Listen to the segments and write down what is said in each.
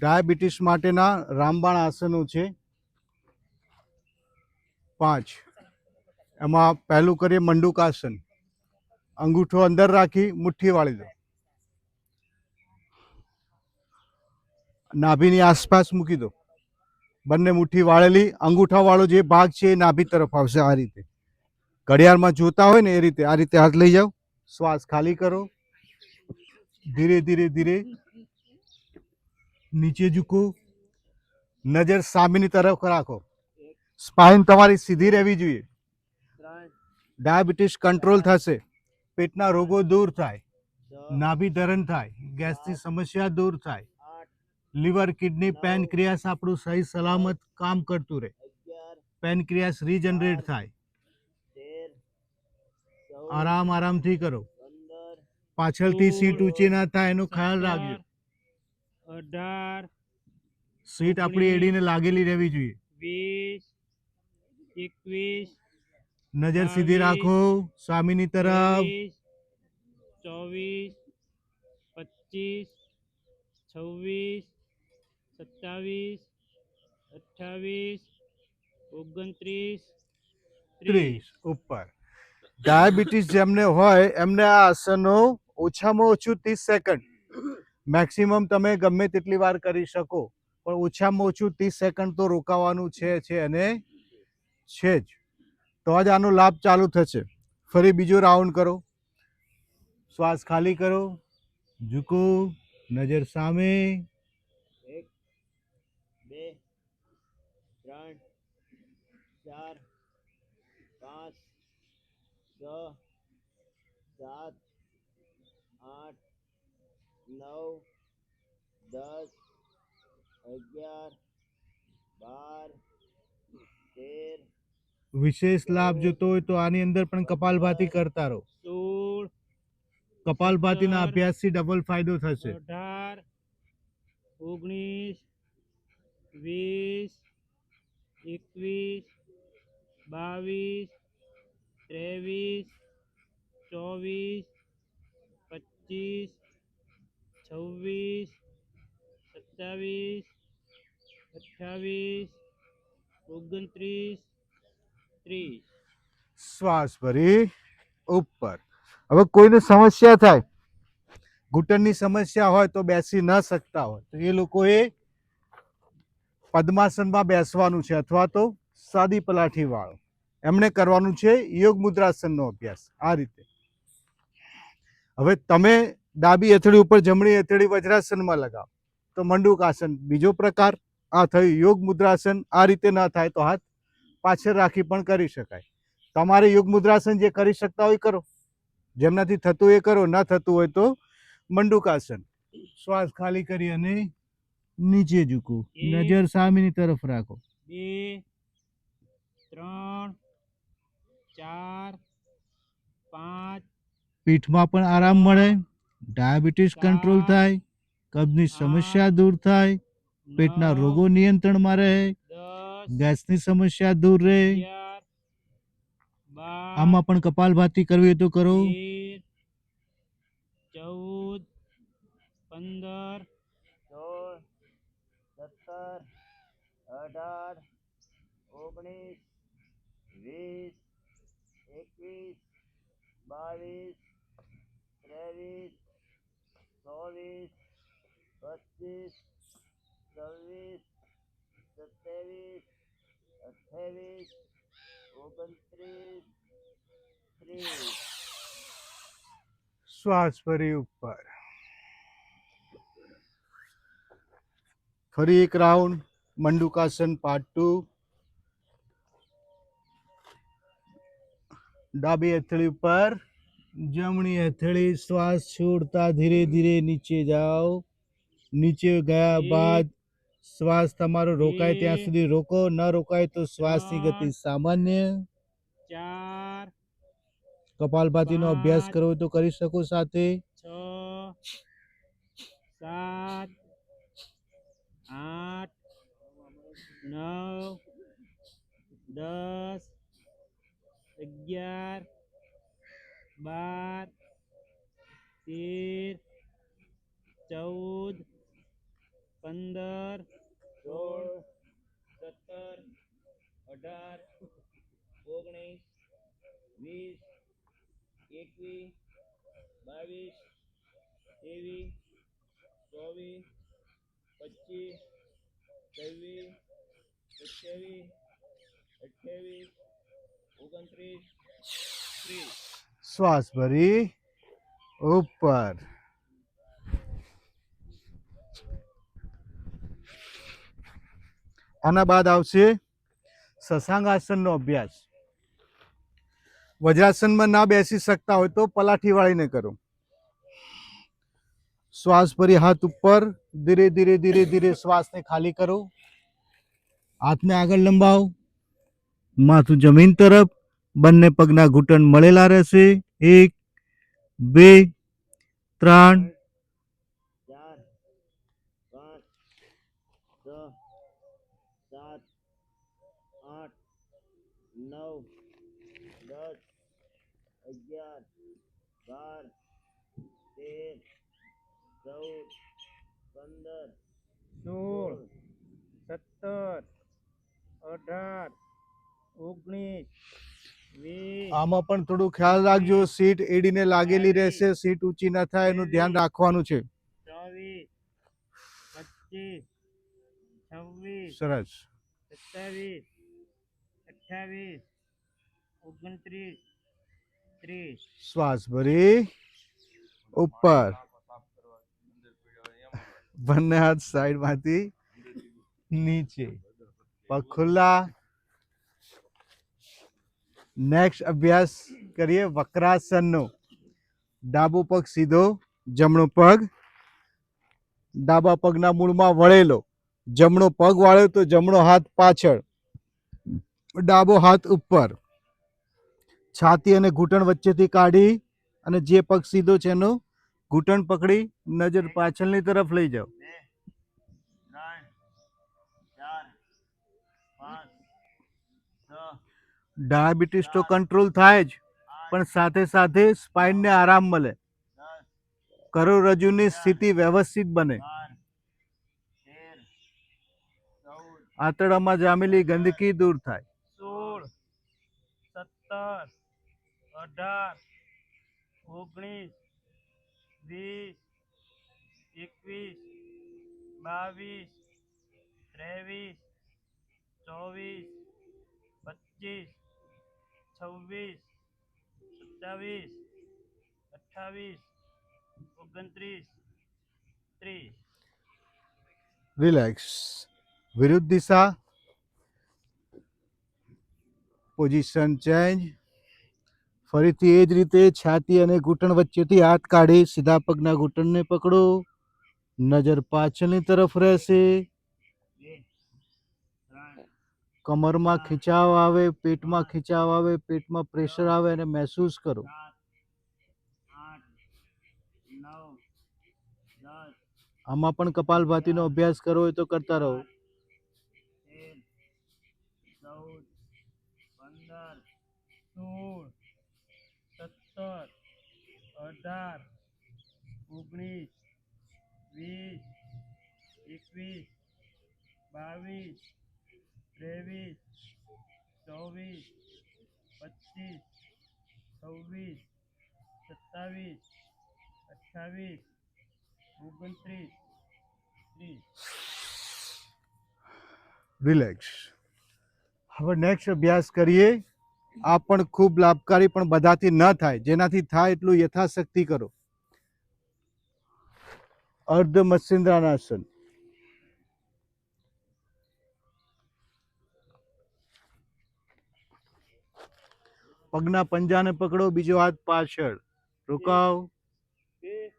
Diabetes માટેના રામબાણ આસનો છે પાંચ. એમાં પહેલું કરીએ મંડુકાસન અંગૂઠો અંદર રાખી મુઠ્ઠી વાળી દો. નાભીની આસપાસ મૂકી દો. બંને મુઠ્ઠી વાળેલી અંગૂઠાવાળો જે ભાગ છે એ નાભી તરફ આવશે આ રીતે. ઘડિયાળમાં જોતા હોય ને એ રીતે આ રીતે હાથ લઈ જાઓ. શ્વાસ ખાલી કરો. ધીરે ધીરે ધીરે નીચે ઝૂકો, નજર સામેની તરફ રાખો. સ્પાઇન તમારી સીધી રહેવી જોઈએ. ડાયાબિટીસ કંટ્રોલ થશે. પેટના રોગો દૂર થાય. નાભી ધરણ થાય. ગેસની સમસ્યા દૂર થાય. લીવર કિડની પેનક્રિયાસ આપણું સહી સલામત કામ કરતું રહે. પેનક્રિયાસ રીજનરેટ થાય. આરામ આરામથી કરો. પાછળથી સીટ ઊંચી ના થાય એનો ખ્યાલ રાખજો. અઢાર સીટ આપણી એડીને લાગેલી રહેવી જોઈએ. વીસ એકવીસ નજર સીધી રાખો સ્વામીની તરફ. ચોવીસ પચીસ છવ્વીસ સત્તાવીસ અઠ્ઠાવીસ ઓગણત્રીસ ત્રીસ. ઉપર. ડાયાબિટીસ જેમને હોય એમને આ આસનો ઓછામાં ઓછું ત્રીસ સેકન્ડ. મેક્સિમમ તમે ગમે તેટલી વાર કરી શકો, પણ ઓછામાં ઓછું ત્રીસ સેકન્ડ તો રોકાવાનું છે છે અને છે જ. તો જ આનો લાભ ચાલુ થશે. ફરી બીજો રાઉન્ડ કરો. શ્વાસ ખાલી કરો. ઝૂકો. નજર સામે. આઠ નવ દસ અગિયાર બાર તેર વિશેષ લાભ જોતો હોય તો આની અંદર પણ કપાલભાતી કરતા રહો સોળ કપાલભાતીના. અભ્યાસથી ડબલ ફાયદો થશે અઢાર ઓગણીસ વીસ એકવીસ બાવીસ ત્રેવીસ ચોવીસ પચીસ છવ્વીસ સત્તાવીસ અઠ્ઠાવીસ, ઓગણત્રીસ, ત્રીસ. શ્વાસ ભરી, ઉપર. હવે કોઈને સમસ્યા થાય, ઘૂંટણની સમસ્યા હોય તો બેસી ન શકતા હોય. તો એ લોકોએ પદ્માસનમાં બેસવાનું છે અથવા તો સાદી પલાઠી વાળો. એમણે કરવાનું છે યોગ મુદ્રાસનનો અભ્યાસ. આ રીતે. હવે તમે ડાબી અથડી ઉપર જમણી અથડી વજ્રાસનમાં લગાવો. તો મંડુકાસન બીજો પ્રકાર આ થયું યોગ મુદ્રાસન આ રીતે ન થાય તો હાથ પાછળ રાખી પણ કરી શકાય. તમારે યોગ મુદ્રાસન જે કરી શકતા હોય કરો. જેમનાથી થતું એ કરો ન થતું હોય તો મંડુકાસન શ્વાસ ખાલી કરી અને નીચે ઝૂકો. નજર સામેની તરફ રાખો. બે ત્રણ ચાર પાંચ. પીઠમાં પણ આરામ મળે. ડાયાબિટીસ કંટ્રોલ સાત, થાય કબની સમસ્યા દૂર થાય પેટના નવ, રોગો નિયંત્રણમાં રહે દસ ગેસની સમસ્યા દૂર રહે અગિયાર બાર આમાં પણ કપાલભાતી કરવી હોય તો કરો તેર ચૌદ પંદર સોળ સત્તર અઢાર ઓગણીસ વીસ એકવીસ બાવીસ ત્રેવીસ ચોવીસ, પચીસ, છવ્વીસ, સત્યાવીસ, અઠ્યાવીસ, ઓગણત્રીસ, ત્રીસ. શ્વાસ ફરી ઉપર. ફરી એક રાઉન્ડ, મંડુકાસન પાર્ટ ટુ ડાબી હથેળી ઉપર. જમણી હથેળી શ્વાસ છોડતા ધીરે ધીરે નીચે જાઓ. નીચે ગયા બાદ શ્વાસ તમારો રોકાય ત્યાં સુધી રોકો. ન રોકાય તો શ્વાસની ગતિ સામાન્ય. ચાર. કપાલભાતીનો અભ્યાસ કરવો તો કરી શકો સાથે. છ. સાત. આઠ. નવ. દસ. અગિયાર. બાર, તેર, ચૌદ, પંદર, સોળ, સત્તર, અઢાર, ઓગણીસ, વીસ, એકવીસ, બાવીસ, ત્રેવીસ, ચોવીસ, પચીસ, છવ્વીસ, સત્યાવીસ, અઠ્યાવીસ, ઓગણત્રીસ, ત્રીસ. શ્વાસ ભરી ઉપર. આના બાદ આવશે સસાંગાસનનો અભ્યાસ. વજ્રાસનમાં ના બેસી શકતા હોય તો પલાઠી વાળીને કરો. શ્વાસ ભરી હાથ ઉપર ધીરે ધીરે ધીરે ધીરે શ્વાસને ખાલી કરો. હાથને આગળ લંબાવો. માથું જમીન તરફ બંને પગના ઘૂંટણ મળેલા રહેશે. એક, બે, ત્રણ. સાત આઠ નવ દસ અગિયાર બાર તેર ચૌદ પંદર સોળ, સત્તર, અઢાર, ઓગણીસ આમાં પણ થોડું ખ્યાલ રાખજો સીટ એડીને લાગેલી રહેશે સીટ ઊંચી ન થાય એનું ધ્યાન રાખવાનું છે. સરસ. સત્તાવીસ અઠ્ઠાવીસ ઓગણત્રીસ ત્રીસ. શ્વાસ ભરી. ઉપર. બંને હાથ સાઈડમાંથી નીચે. પગ ખુલ્લા. નેક્સ્ટ અભ્યાસ કરીએ વક્રાસનનો. ડાબો પગ સીધો, જમણો પગ. ડાબા પગના મૂળમાં વળેલો. જમણો પગ વાળ્યો તો જમણો હાથ પાછળ. ડાબો હાથ ઉપર. છાતી અને ઘૂંટણ વચ્ચેથી કાઢી અને જે પગ સીધો છે એનો ઘૂંટણ પકડી નજર પાછળની તરફ લઈ જાઓ. ડાયાબિટીસ તો કંટ્રોલ થાય જ, પણ સાથે સાથે સ્પાઇનને આરામ મળે. કરોડરજ્જુની સ્થિતિ વ્યવસ્થિત બને. આંતરડામાં જામેલી ગંદકી દૂર થાય. સોળ, સત્તર, અઢાર, ઓગણીસ, વીસ, એકવીસ, બાવીસ, ત્રેવીસ, ચોવીસ, પચીસ છવ્વીસ સત્તાવીસ અઠ્ઠાવીસ, ઓગણત્રીસ, ત્રીસ. રિલેક્સ વિરુદ્ધ દિશા. પોઝિશન ચેન્જ ફરીથી એ જ રીતે છાતી અને ઘૂંટણ વચ્ચેથી હાથ કાઢી સીધા પગના ઘૂંટણને પકડો. નજર પાછળની તરફ રહેશે. કમરમાં ખીચાવ આવે પેટમાં ખીચાવ આવે પેટમાં પ્રેશર આવે અને મહેસૂસ કરો. આમાં પણ કપાલભાતીનો અભ્યાસ કરવો હોય તો કરતા રહો. સોળ સત્તર અઢાર ઓગણીસ વીસ એકવીસ બાવીસ ત્રેવીસ, ચોવીસ, પચીસ, છવ્વીસ, સત્તાવીસ, અઠ્ઠાવીસ, ઓગણત્રીસ, ત્રીસ. રિલેક્સ હવે નેક્સ્ટ અભ્યાસ કરીએ. આ પણ ખૂબ લાભકારી પણ બધાથી ન થાય. જેનાથી થાય એટલું યથાશક્તિ કરો. અર્ધ મત્સ્યન્દ્રાનાસન પગના પંજાને પકડો બીજો હાથ પાછળ. રોકાવ. બે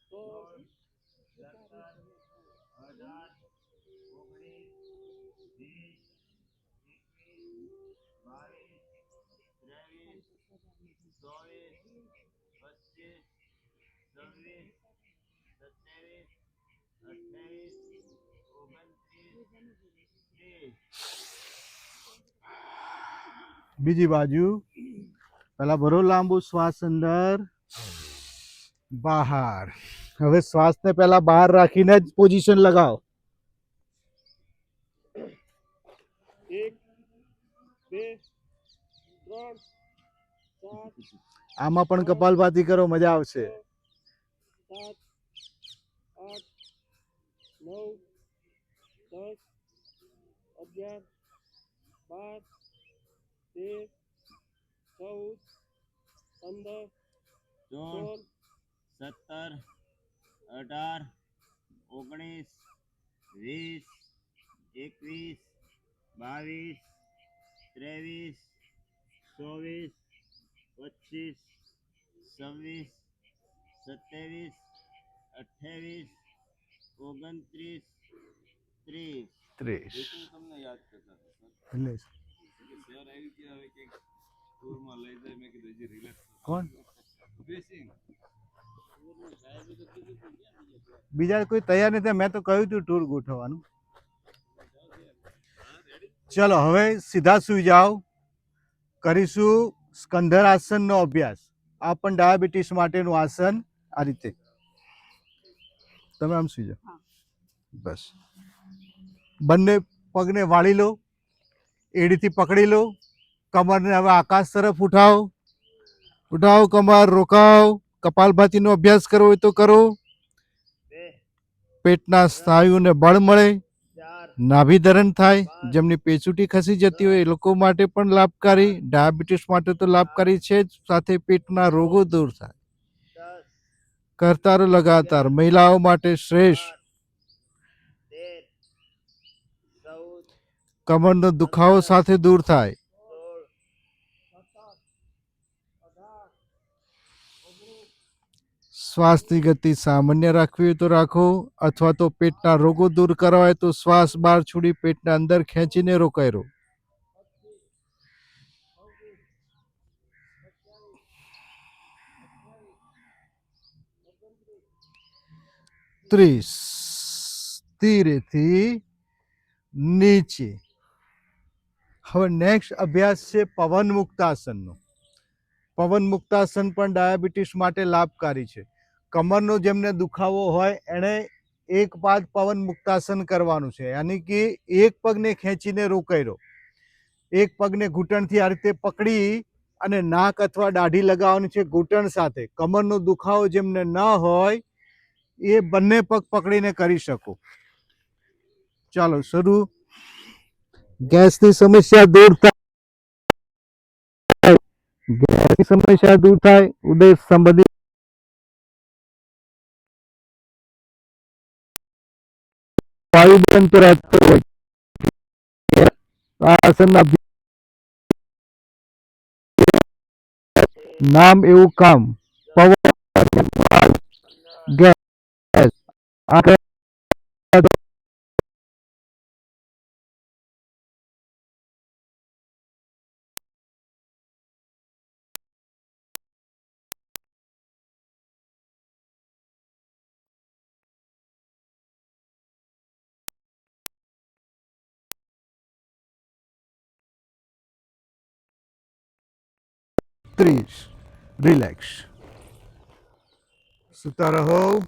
સોળ ચાર ત્રેવીસ ચોવીસ પચીસ છવ્વીસ બીજી બાજુ પેલા ભરો લાંબુ શ્વાસ અંદર બહાર હવે શ્વાસને પહેલા બહાર રાખીને જ પોઝિશન લગાવો એક બે ત્રણ ચાર આમાં પણ કપાલભાતી કરો, મજા આવશે. સોળ સત્તર, અઢાર, ઓગણીસ, વીસ, એકવીસ, બાવીસ, ત્રેવીસ, ચોવીસ પચીસ છવ્વીસ સત્યાવીસ અઠ્યાવીસ ઓગણત્રીસ ત્રીસ. ત્રીસ. તમને યાદ કરતા સર. આવી ગયા હવે કંઈક ટૂરમાં લઈ જાય મેં કીધું હજી રિલેક્સ કોણ? બેસિંગ બીજા કોઈ તૈયાર નથી. મેં તો કહ્યું હતું ટૂર ગોઠવવાનું. ચલો હવે સીધા સુઈ જાઓ. કરીશું સ્કંધર આસનનો અભ્યાસ. આ પણ ડાયાબિટીસ માટેનું આસન આ રીતે. તમે આમ સુઈ જાઓ બસ. બંને પગને વાળી લો એડીથી પકડી લો કમરને હવે આકાશ તરફ ઉઠાવો. ઉઠાવો કમર રોકાવ. કપાલભાતીનો અભ્યાસ કરવો હોય તો કરો. પેટના સ્નાયુને બળ મળે. નાભિધરણ થાય, જેમની પેચુટી ખસી જતી હોય એ લોકો માટે પણ લાભકારી, ડાયાબિટીસ માટે તો લાભકારી છે જ, સાથે પેટના રોગો દૂર થાય. કરતારો લગાતાર મહિલાઓ માટે શ્રેષ્ઠ. કમરનો દુખાવો સાથે દૂર થાય. શ્વાસની ગતિ સામાન્ય રાખવી હોય તો રાખો, અથવા તો પેટના રોગો દૂર કરવા હોય તો શ્વાસ બહાર છોડી પેટને અંદર ખેંચીને રોકાયરો ત્રીસ. ધીરેથી નીચે. હવે નેક્સ્ટ અભ્યાસ છે પવન મુક્તાસનનો પવન મુક્તાસન પણ ડાયાબિટીસ માટે લાભકારી છે. કમરનો જેમને દુખાવો હોય, એણે એક પાદ પવન મુક્તાસન કરવાનું છે. યાની કે એક પગને ખેંચીને રોકાયરો. એક પગને ઘૂંટણથી આ રીતે પકડી અને નાક અથવા દાઢી લગાવવાની છે ઘૂંટણ સાથે. કમરનો દુખાવો જેમને ન હોય, એ બંને પગ પકડીને કરી શકો. ચાલો, શરૂ. ગેસની સમસ્યા દૂર થાય. ગેસની સમસ્યા દૂર થાય. ઉદય સંબંધિત વાયુ બંધ રહેતો હોય અભ્યાસ- નામ એવું કામ પવન ગેસ ત્રીસ રિલેક્સ સુતા રહો.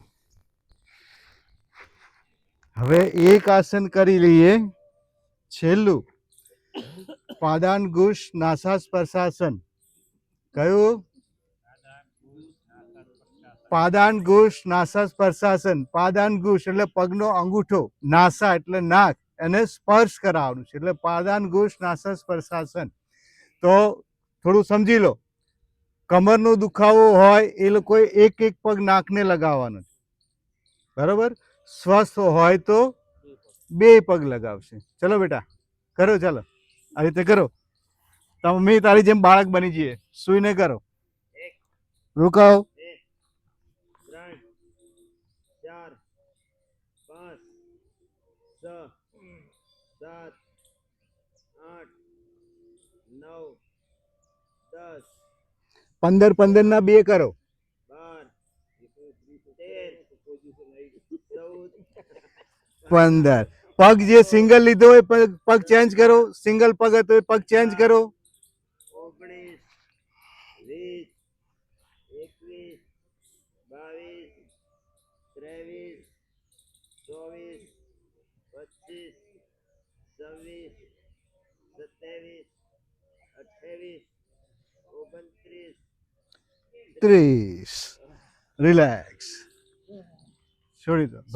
હવે એક આસન કરી લઈએ. છેલ્લું. પાદાન ગુશ નાસા સ્પર્શાસન કયું? પાદાન ગુશ નાસા સ્પર્શાસન પાદાન ગુશ એટલે પગનો અંગૂઠો. નાસા એટલે નાક. એને સ્પર્શ કરાવવાનું છે. એટલે પાદાન ગુશ નાસા સ્પર્શાસન તો થોડું સમજી લો. કમરનો દુખાવો હોય એ લોકોએ એક એક પગ નાકને લગાવવાનો બરાબર? સ્વસ્થ હોય તો બે પગ લગાવશે. ચલો બેટા કરો ચાલો. આ રીતે કરો. તમે તારી જેમ બાળક બની જઈએ. સુઈને કરો. રોકાઓ. ચાર સાત આઠ નવ દસ પંદર પંદર ના બે કરો. બાર તેર પંદર. પગ જે સિંગલ લીધો હોય, પગ પગ ચેન્જ કરો. સિંગલ પગ હતો એ પગ ચેન્જ કરો. ઓગણીસ વીસ એકવીસ, બાવીસ, ત્રેવીસ, ચોવીસ, પચીસ, છવ્વીસ, સત્યાવીસ, અઠ્યાવીસ ઓગણત્રીસ ત્રીસ રિલેક્સ છોડી દો